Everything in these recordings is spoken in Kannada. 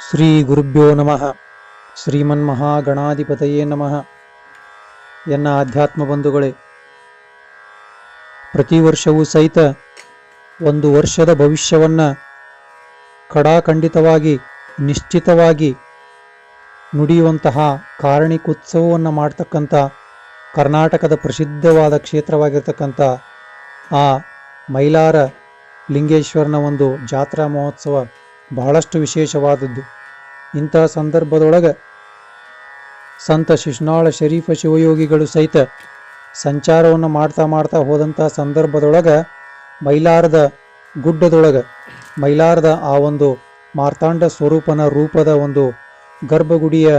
ಶ್ರೀ ಗುರುಭ್ಯೋ ನಮಃ. ಶ್ರೀಮನ್ಮಹಾಗಣಾಧಿಪತಯೇ ನಮಃ. ಎನ್ನ ಆಧ್ಯಾತ್ಮ ಬಂಧುಗಳೇ, ಪ್ರತಿ ವರ್ಷವೂ ಸಹಿತ ಒಂದು ವರ್ಷದ ಭವಿಷ್ಯವನ್ನು ಕಡಾಖಂಡಿತವಾಗಿ, ನಿಶ್ಚಿತವಾಗಿ ನುಡಿಯುವಂತಹ ಕಾರಣಿಕೋತ್ಸವವನ್ನು ಮಾಡ್ತಕ್ಕಂಥ ಕರ್ನಾಟಕದ ಪ್ರಸಿದ್ಧವಾದ ಕ್ಷೇತ್ರವಾಗಿರ್ತಕ್ಕಂಥ ಆ ಮೈಲಾರ ಲಿಂಗೇಶ್ವರನ ಒಂದು ಜಾತ್ರಾ ಮಹೋತ್ಸವ ಬಹಳಷ್ಟು ವಿಶೇಷವಾದದ್ದು. ಇಂತಹ ಸಂದರ್ಭದೊಳಗೆ ಸಂತ ಶಿಶ್ನಾಳ ಶರೀಫ ಶಿವಯೋಗಿಗಳು ಸಹಿತ ಸಂಚಾರವನ್ನು ಮಾಡ್ತಾ ಮಾಡ್ತಾ ಹೋದಂಥ ಸಂದರ್ಭದೊಳಗೆ ಮೈಲಾರದ ಗುಡ್ಡದೊಳಗೆ, ಮೈಲಾರದ ಆ ಒಂದು ಮಾರ್ತಾಂಡ ಸ್ವರೂಪನ ರೂಪದ ಒಂದು ಗರ್ಭಗುಡಿಯ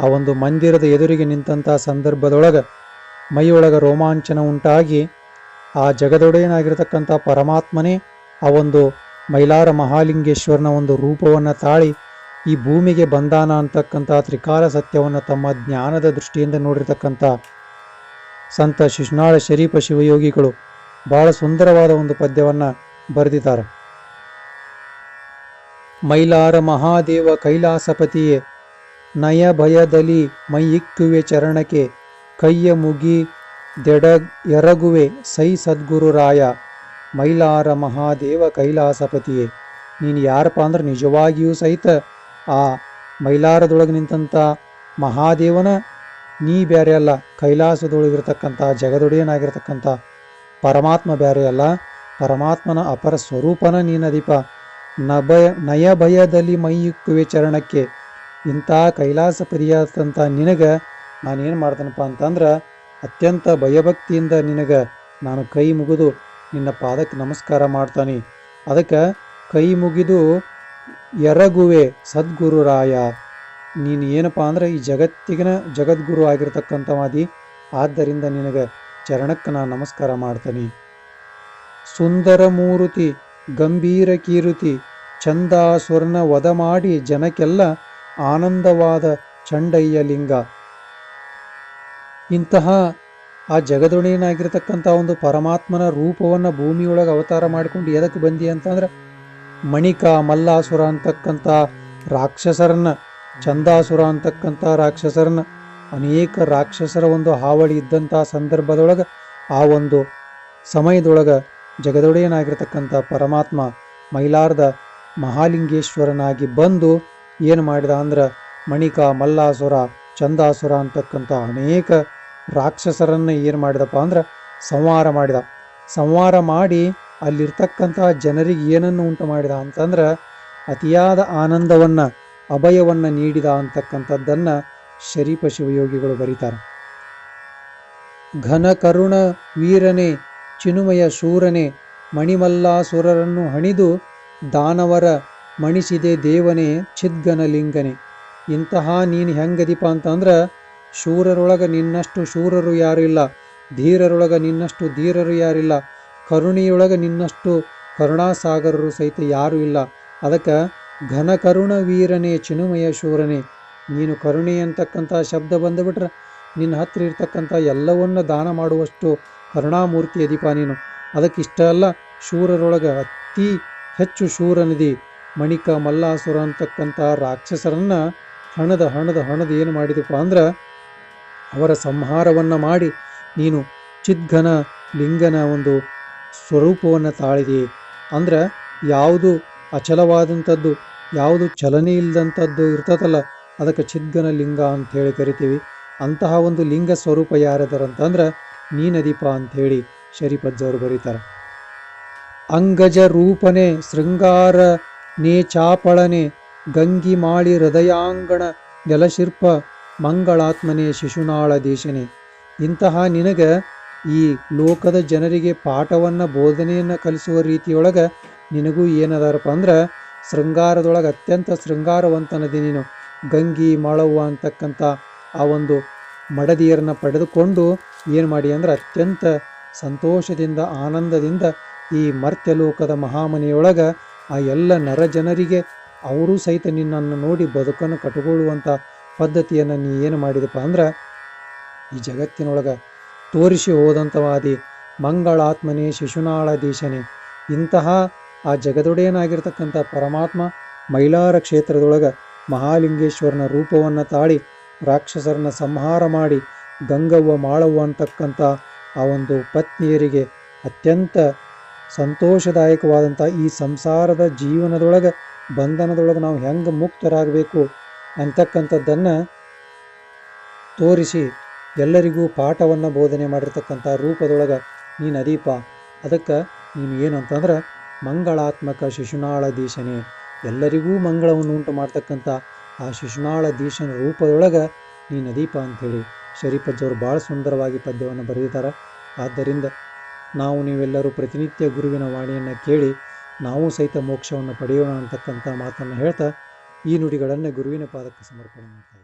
ಆ ಒಂದು ಮಂದಿರದ ಎದುರಿಗೆ ನಿಂತಹ ಸಂದರ್ಭದೊಳಗೆ ಮೈಯೊಳಗೆ ರೋಮಾಂಚನ ಉಂಟಾಗಿ ಆ ಜಗದೊಡೆಯನಾಗಿರ್ತಕ್ಕಂಥ ಪರಮಾತ್ಮನೇ ಆ ಒಂದು ಮೈಲಾರ ಮಹಾಲಿಂಗೇಶ್ವರನ ಒಂದು ರೂಪವನ್ನು ತಾಳಿ ಈ ಭೂಮಿಗೆ ಬಂದಾನ ಅಂತಕ್ಕಂಥ ತ್ರಿಕಾಲ ಸತ್ಯವನ್ನು ತಮ್ಮ ಜ್ಞಾನದ ದೃಷ್ಟಿಯಿಂದ ನೋಡಿರ್ತಕ್ಕಂಥ ಸಂತ ಶಿಶುನಾಳ ಶರೀಫ ಶಿವಯೋಗಿಗಳು ಬಹಳ ಸುಂದರವಾದ ಒಂದು ಪದ್ಯವನ್ನು ಬರೆದಿದ್ದಾರೆ. ಮೈಲಾರ ಮಹಾದೇವ ಕೈಲಾಸಪತಿಯೇ, ನಯ ಭಯದಲ್ಲಿ ಮೈಯಿಕ್ಕುವೆ ಚರಣಕ್ಕೆ, ಕೈಯ ಮುಗಿ ದೆಡ ಎರಗುವೆ ಸೈ ಸದ್ಗುರು ರಾಯ ಮೈಲಾರ ಮಹಾದೇವ ಕೈಲಾಸಪತಿಯೇ, ನೀನು ಯಾರಪ್ಪ ಅಂದ್ರೆ ನಿಜವಾಗಿಯೂ ಸಹಿತ ಆ ಮೈಲಾರದೊಳಗೆ ನಿಂತಂಥ ಮಹಾದೇವನ ನೀ ಬೇರೆ ಅಲ್ಲ ಕೈಲಾಸದೊಳಗಿರ್ತಕ್ಕಂಥ ಜಗದೊಡೆಯನಾಗಿರ್ತಕ್ಕಂಥ ಪರಮಾತ್ಮ ಬೇರೆ ಅಲ್ಲ. ಪರಮಾತ್ಮನ ಅಪರ ಸ್ವರೂಪನ ನೀನದೀಪ ನಭಯ ನಯ ಭಯದಲ್ಲಿ ಮೈಯುಕ್ಕುವೆ ಚರಣಕ್ಕೆ ಇಂಥ ಕೈಲಾಸ ಪರಿಯಾದಂಥ ನಿನಗೆ ನಾನೇನು ಮಾಡ್ತೇನಪ್ಪ ಅಂತಂದ್ರೆ ಅತ್ಯಂತ ಭಯಭಕ್ತಿಯಿಂದ ನಿನಗೆ ನಾನು ಕೈ ಮುಗಿದು ನಿನ್ನ ಪಾದಕ್ಕೆ ನಮಸ್ಕಾರ ಮಾಡ್ತಾನೆ. ಅದಕ್ಕೆ ಕೈ ಮುಗಿದು ಎರಗುವೆ ಸದ್ಗುರು ರಾಯ ನೀನು ಏನಪ್ಪ ಅಂದ್ರೆ ಈ ಜಗತ್ತಿಗಿನ ಜಗದ್ಗುರು ಆಗಿರತಕ್ಕಂಥ ಮಾದಿ ಆದ್ದರಿಂದ ನಿನಗೆ ಚರಣಕ್ಕೆ ನಾನು ನಮಸ್ಕಾರ ಮಾಡ್ತಾನೆ. ಸುಂದರ ಮೂರುತಿ, ಗಂಭೀರ ಕೀರುತಿ ಚಂದಾಸುರನ ವಧ ಮಾಡಿ ಜನಕ್ಕೆಲ್ಲ ಆನಂದವಾದ ಚಂಡಯ್ಯ ಲಿಂಗ ಇಂತಹ ಆ ಜಗದೊಡೆಯನಾಗಿರ್ತಕ್ಕಂಥ ಒಂದು ಪರಮಾತ್ಮನ ರೂಪವನ್ನು ಭೂಮಿಯೊಳಗೆ ಅವತಾರ ಮಾಡಿಕೊಂಡು ಎದಕ್ಕೆ ಬಂದಿ ಅಂತಂದ್ರೆ ಮಣಿಕ, ಮಲ್ಲಾಸುರ ಅಂತಕ್ಕಂಥ ರಾಕ್ಷಸರನ್ನ ಚಂದಾಸುರ ಅಂತಕ್ಕಂಥ ರಾಕ್ಷಸರನ್ನ, ಅನೇಕ ರಾಕ್ಷಸರ ಒಂದು ಹಾವಳಿ ಇದ್ದಂಥ ಸಂದರ್ಭದೊಳಗೆ ಆ ಒಂದು ಸಮಯದೊಳಗೆ ಜಗದೊಡೆಯನಾಗಿರ್ತಕ್ಕಂಥ ಪರಮಾತ್ಮ ಮೈಲಾರದ ಮಹಾಲಿಂಗೇಶ್ವರನಾಗಿ ಬಂದು ಏನು ಮಾಡಿದ ಅಂದ್ರೆ ಮಣಿಕ, ಮಲ್ಲಾಸುರ ಚಂದಾಸುರ ಅಂತಕ್ಕಂಥ ಅನೇಕ ರಾಕ್ಷಸರನ್ನು ಏನು ಮಾಡಿದಪ್ಪ ಅಂದ್ರೆ ಸಂಹಾರ ಮಾಡಿದ. ಸಂಹಾರ ಮಾಡಿ ಅಲ್ಲಿರ್ತಕ್ಕಂಥ ಜನರಿಗೆ ಏನನ್ನು ಉಂಟು ಮಾಡಿದ ಅಂತಂದ್ರೆ ಅತಿಯಾದ ಆನಂದವನ್ನು, ಅಭಯವನ್ನು ನೀಡಿದ ಅಂತಕ್ಕಂಥದ್ದನ್ನು ಶರೀಪ ಶಿವಯೋಗಿಗಳು ಬರೀತಾರೆ. ಘನ ಕರುಣ ವೀರನೆ, ಚಿನುಮಯ ಶೂರನೆ, ಮಣಿಮಲ್ಲಾಸುರರನ್ನು ಹಣಿದು ದಾನವರ ಮಣಿಸಿದೆ ದೇವನೇ, ಛಿದ್ಗನಲಿಂಗನೆ. ಇಂತಹ ನೀನು ಹೆಂಗದಿಪ ಅಂತಂದ್ರೆ ಶೂರರೊಳಗೆ ನಿನ್ನಷ್ಟು ಶೂರರು ಯಾರು ಇಲ್ಲ. ಧೀರರೊಳಗೆ ನಿನ್ನಷ್ಟು ಧೀರರು ಯಾರಿಲ್ಲ ಕರುಣಿಯೊಳಗ ನಿನ್ನಷ್ಟು ಕರುಣಾಸಾಗರರು ಸಹಿತ ಯಾರೂ ಇಲ್ಲ. ಅದಕ್ಕೆ ಘನ ಕರುಣ ವೀರನೇ ಚಿನುಮಯ ಶೂರನೇ, ನೀನು ಕರುಣೆ ಅಂತಕ್ಕಂಥ ಶಬ್ದ ಬಂದುಬಿಟ್ರೆ ನಿನ್ನ ಹತ್ತಿರ ಇರ್ತಕ್ಕಂಥ ಎಲ್ಲವನ್ನ ದಾನ ಮಾಡುವಷ್ಟು ಕರುಣಾಮೂರ್ತಿ ಅದೀಪ ನೀನು. ಅದಕ್ಕಿಷ್ಟ ಅಲ್ಲ, ಶೂರರೊಳಗೆ ಅತಿ ಹೆಚ್ಚು ಶೂರನದಿ ಮಣಿಕ ಮಲ್ಲಾಸುರ ಅಂತಕ್ಕಂಥ ರಾಕ್ಷಸರನ್ನ ಹಣದ ಹಣದ ಹಣದ ಏನು ಮಾಡಿದಪ್ಪ ಅಂದ್ರೆ ಅವರ ಸಂಹಾರವನ್ನು ಮಾಡಿ ನೀನು ಚಿದ್ಘನ ಲಿಂಗನ ಒಂದು ಸ್ವರೂಪವನ್ನು ತಾಳಿದೆ. ಅಂದ್ರೆ ಯಾವುದು ಅಚಲವಾದಂಥದ್ದು, ಯಾವುದು ಚಲನೆ ಇಲ್ಲದಂಥದ್ದು ಇರ್ತದಲ್ಲ, ಅದಕ್ಕೆ ಚಿದ್ಘನ ಲಿಂಗ ಅಂಥೇಳಿ ಕರಿತೀವಿ. ಅಂತಹ ಒಂದು ಲಿಂಗ ಸ್ವರೂಪ ಯಾರದರಂತಂದ್ರೆ ನೀನದೀಪ ಅಂಥೇಳಿ ಶರೀಪಜ್ಜವರು ಬರೀತಾರೆ. ಅಂಗಜ ರೂಪನೆ ಶೃಂಗಾರ ನೇಚಾಪಳನೆ ಗಂಗಿ ಮಾಳಿ ಹೃದಯಾಂಗಣ ನೆಲಶಿಲ್ಪ ಮಂಗಳಾತ್ಮನೆ ಶಿಶುನಾಳ ದೇಶನೇ ಇಂತಹ ನಿನಗೆ ಈ ಲೋಕದ ಜನರಿಗೆ ಪಾಠವನ್ನು ಬೋಧನೆಯನ್ನು ಕಲಿಸುವ ರೀತಿಯೊಳಗೆ ನಿನಗೂ ಏನದಾರಪ್ಪ ಅಂದ್ರೆ ಶೃಂಗಾರದೊಳಗೆ ಅತ್ಯಂತ ಶೃಂಗಾರವಂತನದಿ ನೀನು. ಗಂಗಿ, ಮಾಳವ್ವ ಅಂತಕ್ಕಂಥ ಆ ಒಂದು ಮಡದಿಯರನ್ನ ಪಡೆದುಕೊಂಡು ಏನು ಮಾಡಿ ಅಂದ್ರೆ ಅತ್ಯಂತ ಸಂತೋಷದಿಂದ, ಆನಂದದಿಂದ ಈ ಮರ್ತ್ಯ ಲೋಕದ ಮಹಾಮನೆಯೊಳಗೆ ಆ ಎಲ್ಲ ನರ ಜನರಿಗೆ ಅವರೂ ಸಹಿತ ನಿನ್ನನ್ನು ನೋಡಿ ಬದುಕನ್ನು ಕಟ್ಟಿಕೊಳ್ಳುವಂಥ ಪದ್ಧತಿಯನ್ನು ನೀ ಏನು ಮಾಡಿದಪ್ಪ ಅಂದ್ರೆ, ಈ ಜಗತ್ತಿನೊಳಗೆ ತೋರಿಸಿ ಹೋದಂಥವಾದಿ ಮಂಗಳಾತ್ಮನೇ ಶಿಶುನಾಳ ದೇಶನೇ ಇಂತಹ ಆ ಜಗದೊಡೆಯನಾಗಿರ್ತಕ್ಕಂಥ ಪರಮಾತ್ಮ ಮೈಲಾರ ಕ್ಷೇತ್ರದೊಳಗೆ ಮಹಾಲಿಂಗೇಶ್ವರನ ರೂಪವನ್ನು ತಾಳಿ ರಾಕ್ಷಸರನ್ನ ಸಂಹಾರ ಮಾಡಿ ಗಂಗವ್ವ ಮಾಳವ್ವ ಅಂತಕ್ಕಂಥ ಆ ಒಂದು ಪತ್ನಿಯರಿಗೆ ಅತ್ಯಂತ ಸಂತೋಷದಾಯಕವಾದಂಥ ಈ ಸಂಸಾರದ ಜೀವನದೊಳಗೆ ಬಂಧನದೊಳಗೆ ನಾವು ಹೆಂಗೆ ಮುಕ್ತರಾಗಬೇಕು ಅಂತಕ್ಕಂಥದ್ದನ್ನು ತೋರಿಸಿ ಎಲ್ಲರಿಗೂ ಪಾಠವನ್ನು ಬೋಧನೆ ಮಾಡಿರ್ತಕ್ಕಂಥ ರೂಪದೊಳಗೆ ನೀನು ಅದೀಪ ಅದಕ್ಕೆ ನೀನು ಏನಂತಂದ್ರೆ ಮಂಗಳಾತ್ಮಕ ಶಿಶುನಾಳ ದೀಶನೆ. ಎಲ್ಲರಿಗೂ ಮಂಗಳವನ್ನು ಉಂಟು ಮಾಡ್ತಕ್ಕಂಥ ಆ ಶಿಶುನಾಳ ದೀಶನ ರೂಪದೊಳಗೆ ನೀನು ಅದೀಪ ಅಂಥೇಳಿ ಶರೀಫಜ್ಜವರು ಭಾಳ ಸುಂದರವಾಗಿ ಪದ್ಯವನ್ನು ಬರೆದಿದ್ದಾರೆ ಆದ್ದರಿಂದ ನಾವು ನೀವೆಲ್ಲರೂ ಪ್ರತಿನಿತ್ಯ ಗುರುವಿನ ವಾಣಿಯನ್ನು ಕೇಳಿ ನಾವು ಸಹಿತ ಮೋಕ್ಷವನ್ನು ಪಡೆಯೋಣ ಅಂತಕ್ಕಂಥ ಮಾತನ್ನು ಹೇಳ್ತಾ ಈ ನುಡಿಗಳನ್ನು ಗುರುವಿನ ಪಾದಕ್ಕೆ ಸಮರ್ಪಣೆ ಮಾಡ್ತಾ